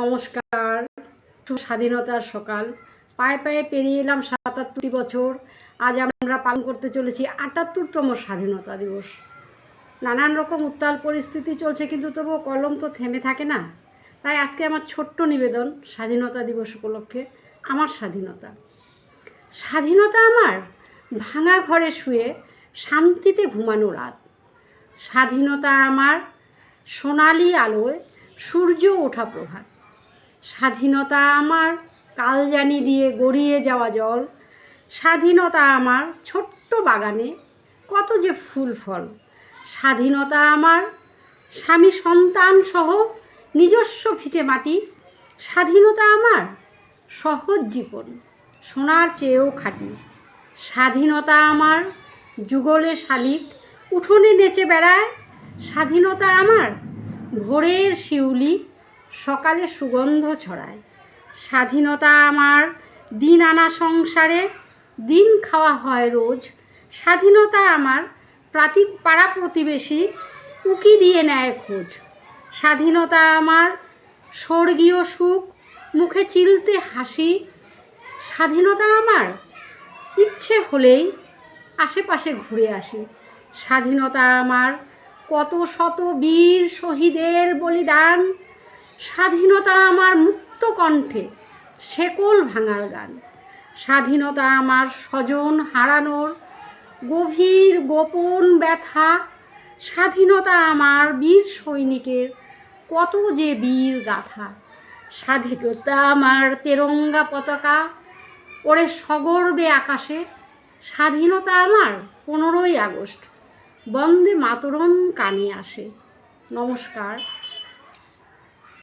নমস্কার স্বাধীনতার সকাল। পায়ে পায়ে পেরিয়ে এলাম সাতাত্তরটি বছর। আজ আমরা পালন করতে চলেছি আটাত্তরতম স্বাধীনতা দিবস। নানান রকম উত্তাল পরিস্থিতি চলছে, কিন্তু তবুও কলম তো থেমে থাকে না। তাই আজকে আমার ছোট্ট নিবেদন স্বাধীনতা দিবস উপলক্ষে আমার স্বাধীনতা। স্বাধীনতা আমার ভাঙা ঘরে শুয়ে শান্তিতে ঘুমানো রাত। স্বাধীনতা আমার সোনালি আলোয় সূর্য ওঠা প্রভাত। স্বাধীনতা আমার কালজানি দিয়ে গড়িয়ে যাওয়া জল। স্বাধীনতা আমার ছোট্ট বাগানে, কত যে ফুল ফল। স্বাধীনতা আমার স্বামী সন্তান সহ নিজস্ব ভিটে মাটি। স্বাধীনতা আমার সহজ জীবন, সোনার চেয়েও খাঁটি। স্বাধীনতা আমার যুগলে শালিক, উঠোনে নেচে বেড়ায়। স্বাধীনতা আমার ভোরের শিউলি সকালে সুগন্ধ ছড়ায়। স্বাধীনতা আমার দিন আনা সংসারে, দিন খাওয়া হয় রোজ। স্বাধীনতা আমার প্রাতি, পাড়া প্রতিবেশী, উকি দিয়ে নেয় খোঁজ। স্বাধীনতা আমার স্বর্গীয় সুখ, মুখে চিলতে হাসি। স্বাধীনতা আমার ইচ্ছে হলেই আশেপাশে ঘুরে আসি। স্বাধীনতা আমার কত শত বীর শহীদের বলিদান। স্বাধীনতা আমার মুক্ত কণ্ঠে, শেকল ভাঙার গান। স্বাধীনতা আমার স্বজন হারানোর গভীর গোপন ব্যথা। স্বাধীনতা আমার বীর সৈনিকের কত যে বীর গাথা। স্বাধীনতা আমার তেরঙ্গা পতাকা ওরে সগর্বে আকাশে। স্বাধীনতা আমার পনেরোই আগস্ট, বন্দে মাতরম কানে আসে। নমস্কার।